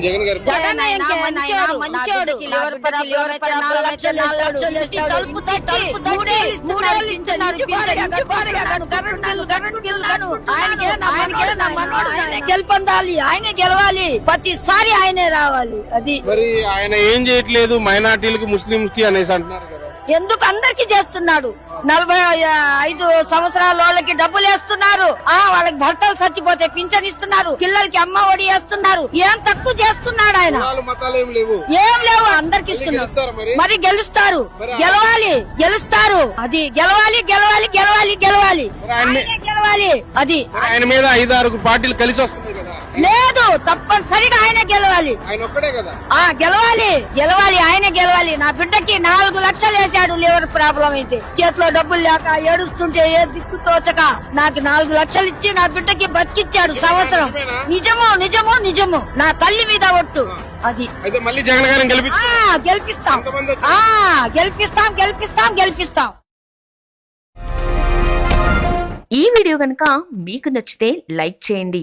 జగన్ గారి గెలుపొందాలి ఆయనే గెలవాలి. ప్రతిసారి ఆయనే రావాలి. అది మరి ఆయన ఏం చేయట్లేదు మైనార్టీలకి ముస్లింస్కి అనేసి అంటున్నారు ఎందుకు అందరికి చేస్తున్నాడు? నలభై ఐదు సంవత్సరాల వాళ్ళకి డబ్బులు వేస్తున్నారు. ఆ వాళ్ళకి భర్తలు చచ్చిపోతే పింఛన్ ఇస్తున్నారు. పిల్లలకి అమ్మ ఒడి వేస్తున్నారు. ఏం తక్కువ చేస్తున్నాడు ఆయన? ఏం లేవు. అందరికి ఇస్తున్నారు. మరి? గెలుస్తారు. గెలవాలి గెలుస్తారు. అది గెలవాలి గెలవాలి గెలవాలి గెలవాలి. గెలవాలి. అది ఆయన మీద ఐదు ఆరు పార్టీలు కలిసి వస్తున్నాయి కదా. లేదు తప్పనిసరిగా ఆయన గెలవాలి. గెలవాలి గెలవాలి ఆయన గెలవాలి. నా బిడ్డకి నాలుగు లక్షలు వేశాడు లివర్ ప్రాబ్లం అయితే. చేతిలో డబ్బులు లేక ఏడుస్తుంటే ఏ దిక్కు తోచక నాకు నాలుగు లక్షలు ఇచ్చి నా బిడ్డకి బతికిచ్చాడు సంవత్సరం. నిజము నిజము నిజము. నా తల్లి మీద ఒట్టు. అది. మళ్ళీ జగన్ గారిని గెలిపిస్తాం. గెలిపిస్తాం. గెలిపిస్తాం గెలిపిస్తాం ఈ వీడియో కనుక మీకు నచ్చితే లైక్ చేయండి.